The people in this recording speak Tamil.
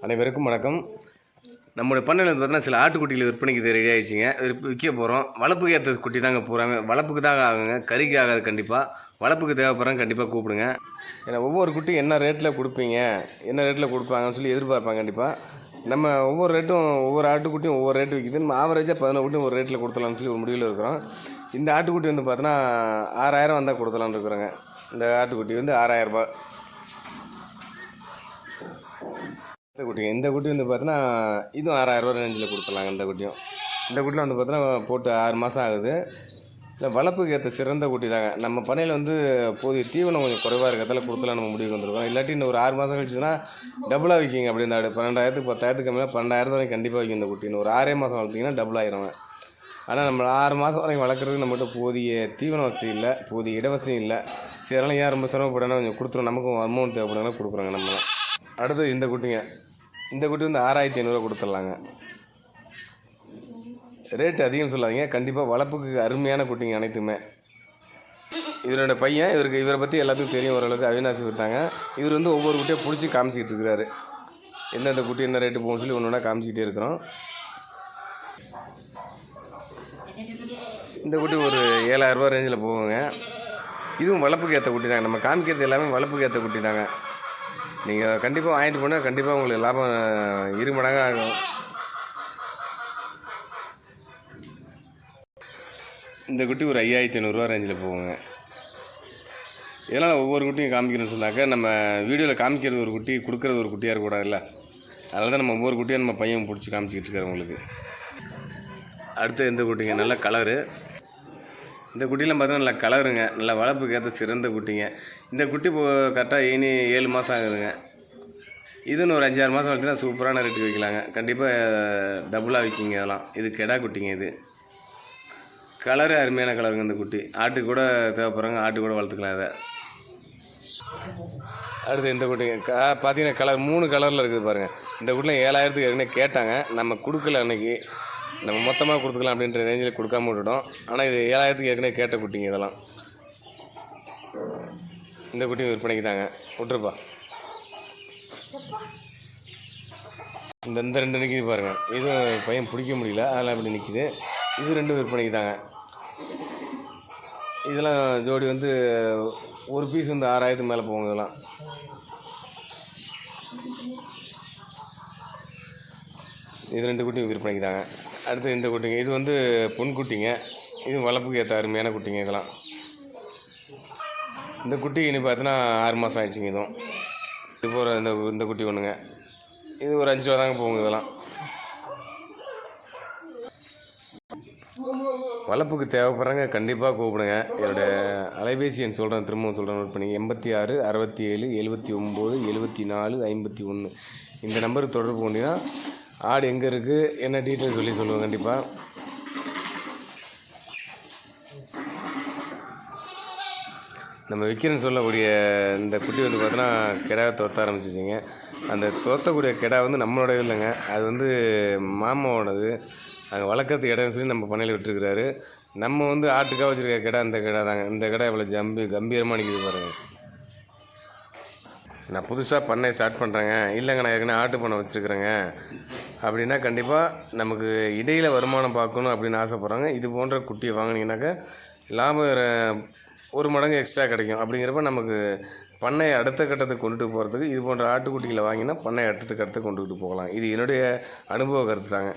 அனைவருக்கும் வணக்கம். நம்மளுடைய பண்ணையில் வந்து பார்த்தீங்கன்னா சில ஆட்டுக்குட்டிகள் விற்பனைக்கு இது ரெடி ஆகிடுச்சிங்க விற்ப- விற்க போகிறோம் வளர்ப்புக்கு ஏற்ற குட்டி தாங்க போகிறாங்க வளர்ப்புக்கு தாங்க ஆகுங்க. கறிக்கு ஆகாது கண்டிப்பாக வளர்ப்புக்கு தேவைப்படுறாங்க கண்டிப்பாக கூப்பிடுங்க. ஏன்னா ஒவ்வொரு குட்டி என்ன ரேட்டில் கொடுப்பீங்க? என்ன ரேட்டில் கொடுப்பாங்கன்னு சொல்லி எதிர்பார்ப்பாங்க கண்டிப்பாக நம்ம ஒவ்வொரு ரேட்டும் ஒவ்வொரு ஆட்டுக்குட்டியும் ஒவ்வொரு ரேட்டு விற்கிது நம்ம ஆவரேஜாக பதினோரு குட்டியும் ஒரு ரேட்டில் கொடுத்தலாம்னு சொல்லி ஒரு முடிவில் இருக்கிறோம். இந்த ஆட்டுக்குட்டி வந்து பார்த்தோன்னா ஆறாயிரம் வந்தால் கொடுத்தலான்னு இருக்கிறோங்க. இந்த ஆட்டுக்குட்டி வந்து ஆறாயிரரூபா இந்த குட்டிங்க இந்த குட்டி வந்து பார்த்தீங்கன்னா இதுவும் ஆறாயிரம் ரூபா ரேஞ்சில் கொடுத்துலாங்க இந்த குட்டியும். இந்த குட்டியில் வந்து பார்த்தீங்கன்னா போட்டு ஆறு மாதம் ஆகுது. இல்லை வளர்ப்புக்கு ஏற்ற சிறந்த குட்டி தாங்க. நம்ம பண்ணையில் வந்து போதிய தீவனம் கொஞ்சம் குறைவாக இருக்கிறதால கொடுத்துலாம் நம்ம முடிவுக்கு வந்துருக்கோம். இல்லாட்டி இன்னும் ஒரு ஆறு மாதம் கழிச்சுன்னா டபுளாக விற்கிங்க அப்படி இந்த ஆடு. பன்னெண்டாயிரத்துக்கு பத்தாயிரத்துக்கு கம்மியாக பன்னெண்டாயிரத்து வரைக்கும் கண்டிப்பாக விற்கும் இந்த குட்டி. ஒரு ஆறே மாதம் வளர்த்திங்கன்னா டபுள் ஆயிரும் ஆனால் நம்ம ஆறு மாதம் வரைக்கும் வளர்க்குறதுக்கு நம்மகிட்ட போதிய தீவன வசதி இல்லை போதிய இடவசதி இல்லை. சரி அதனால ஏன் ரொம்ப சிரமப்படணும் கொஞ்சம் கொடுத்துரும் நமக்கும் அமௌண்ட் தேவைப்படுறதுனால கொடுக்குறோங்க நம்ம அடுத்து இந்த குட்டிங்க. இந்த குட்டி வந்து ஆறாயிரத்தி ஐநூறுரூவா கொடுத்துட்லாங்க ரேட்டு அதிகம் சொல்லாதீங்க. கண்டிப்பாக வளர்ப்புக்கு அருமையான குட்டிங்க அனைத்துமே. இவரோட பையன் இவருக்கு இவரை பற்றி எல்லாத்துக்கும் தெரியும் ஓரளவுக்கு. அவினாசி விட்டாங்க இவர் வந்து ஒவ்வொரு குட்டியை பிடிச்சி காமிச்சிக்கிட்டு இருக்கிறாரு. எந்தெந்த குட்டி என்ன ரேட்டு போகணும்னு சொல்லி ஒன்று ஒன்றா காமிச்சிக்கிட்டே இருக்கிறோம். இந்த குட்டி ஒரு ஏழாயிரரூபா ரேஞ்சில் போகுங்க. இதுவும் வளர்ப்புக்கு ஏற்ற குட்டி தாங்க நம்ம காமிக்கிறது எல்லாமே வளர்ப்புக்கு ஏற்ற குட்டி தாங்க நீங்கள் கண்டிப்பாக வாங்கிட்டு போனால் கண்டிப்பாக உங்களுக்கு லாபம் இரு மடங்காக ஆகும். இந்த குட்டி ஒரு ஐயாயிரத்தி ஐநூறுரூவா ரேஞ்சில் போகுங்க. இதனால் ஒவ்வொரு குட்டியும் காமிக்கணும்னு சொன்னாக்க நம்ம வீடியோவில் காமிக்கிறது ஒரு குட்டி கொடுக்குறது ஒரு குட்டியாக இருக்கக்கூடாதுல்ல அதனால தான் நம்ம ஒவ்வொரு குட்டியும் நம்ம பையன் பிடிச்சி காமிச்சிக்கிட்டு இருக்கிறோம் உங்களுக்கு. அடுத்து இந்த குட்டிங்க நல்ல கலரு இந்த குட்டிலாம் பார்த்தீங்கன்னா நல்லா கலருங்க. நல்ல வளர்ப்புக்கு ஏற்ற சிறந்த குட்டிங்க. இந்த குட்டி இப்போ கரெக்டாக இனி ஏழு மாதம் ஆகுதுங்க. இதுன்னு ஒரு அஞ்சாறு மாதம் வளர்த்தினா சூப்பரான ரேட்டுக்கு விற்கலாங்க. கண்டிப்பாக டபுளாக விற்கிங்க இதெல்லாம். இது கெடா குட்டிங்க இது. கலரு அருமையான கலருங்க இந்த குட்டி. ஆட்டு கூட தேவைப்படுறாங்க ஆட்டு கூட வளர்த்துக்கலாம் இதை. அடுத்து இந்த குட்டிங்க. கா பார்த்தீங்கன்னா கலர் மூணு கலரில் இருக்குது பாருங்கள் இந்த குட்டியில் ஏழாயிரத்துக்கு ஏற்கனவே கேட்டாங்க. நம்ம கொடுக்கல அன்னைக்கு. நம்ம மொத்தமாக கொடுத்துக்கலாம் அப்படின்ற ரேஞ்சில் கொடுக்காம விட்டுட்டோம். ஆனால் இது ஏழாயிரத்துக்கு ஏற்கனவே கேட்ட குட்டிங்க இதெல்லாம். இந்த குட்டியும் விற்பனைக்கு தாங்க. விட்ருப்பா இந்த இந்த ரெண்டு நிற்கிது பாருங்கள் இதுவும் பையன் பிடிக்க முடியல. அதெல்லாம் இப்படி நிற்கிது இது ரெண்டும் விற்பனைக்கு தாங்க. இதெல்லாம் ஜோடி வந்து ஒரு பீஸ் வந்து ஆறாயிரத்துக்கு மேலே போகும் இதெல்லாம். இது ரெண்டு குட்டியும் விற்பனைக்கு தாங்க. அடுத்து இந்த குட்டிங்க. இது வந்து பொன்குட்டிங்க இது வளர்ப்புக்கு ஏற்ற அருமையான குட்டிங்க இதெல்லாம். இந்த குட்டி இனி பார்த்தீங்கன்னா ஆறு மாதம் ஆயிடுச்சுங்க இதுவும். இது போகிற இந்த இந்த குட்டி ஒன்றுங்க இது ஒரு அஞ்சு ரூபா தாங்க போகுங்க இதெல்லாம். வளர்ப்புக்கு தேவைப்படுறாங்க கண்டிப்பாக கூப்பிடுங்க. என்னோடய அலைபேசி எண் சொல்கிறேன் திரும்பவும் சொல்கிறேன் நோட் பண்ணி எண்பத்தி ஆறு அறுபத்தி ஏழு எழுபத்தி ஒம்பது எழுபத்தி நாலு ஐம்பத்தி ஒன்று. இந்த நம்பருக்கு தொடர்பு கொண்டீங்கன்னா ஆடு எங்கே இருக்குது என்ன டீட்டெயில் சொல்லி சொல்லுவோம் கண்டிப்பாக நம்ம விற்கிறேன்னு சொல்லக்கூடிய இந்த குட்டி வந்து பார்த்தோன்னா கிடாவை தோத்த ஆரம்பிச்சிச்சிங்க. அந்த தோத்தக்கூடிய கிடா வந்து நம்மளோட இல்லைங்க. அது வந்து மாமாவோடது. அங்கே வளர்க்கறதுக்கு இடம்னு சொல்லி நம்ம பண்ணையில் விட்டுருக்கிறாரு. நம்ம வந்து ஆட்டுக்காக வச்சுருக்க கிடா இந்த கிடா தாங்க. இந்த கிடா இவ்வளோ ஜம்பி கம்பீரமாக நிற்கிது பாருங்கள் நான் புதுசாக பண்ணை ஸ்டார்ட் பண்ணுறேங்க இல்லைங்க நான் ஏற்கனவே ஆட்டு பண்ணை வச்சுருக்குறேங்க. அப்படின்னா கண்டிப்பாக நமக்கு இடையில் வருமானம் பார்க்கணும் அப்படின்னு ஆசைப்பட்றாங்க. இது போன்ற குட்டியை வாங்கினீங்கன்னாக்கா லாபம் ஒரு மடங்கு எக்ஸ்ட்ரா கிடைக்கும். அப்படிங்கிறப்ப நமக்கு பண்ணையை அடுத்த கட்டத்துக்கு கொண்டுட்டு போகிறதுக்கு இது போன்ற ஆட்டுக்குட்டிகளை வாங்கினா பண்ணை அடுத்த கட்டத்துக்கு கொண்டுகிட்டு போகலாம். இது என்னுடைய அனுபவ கருத்து தாங்க.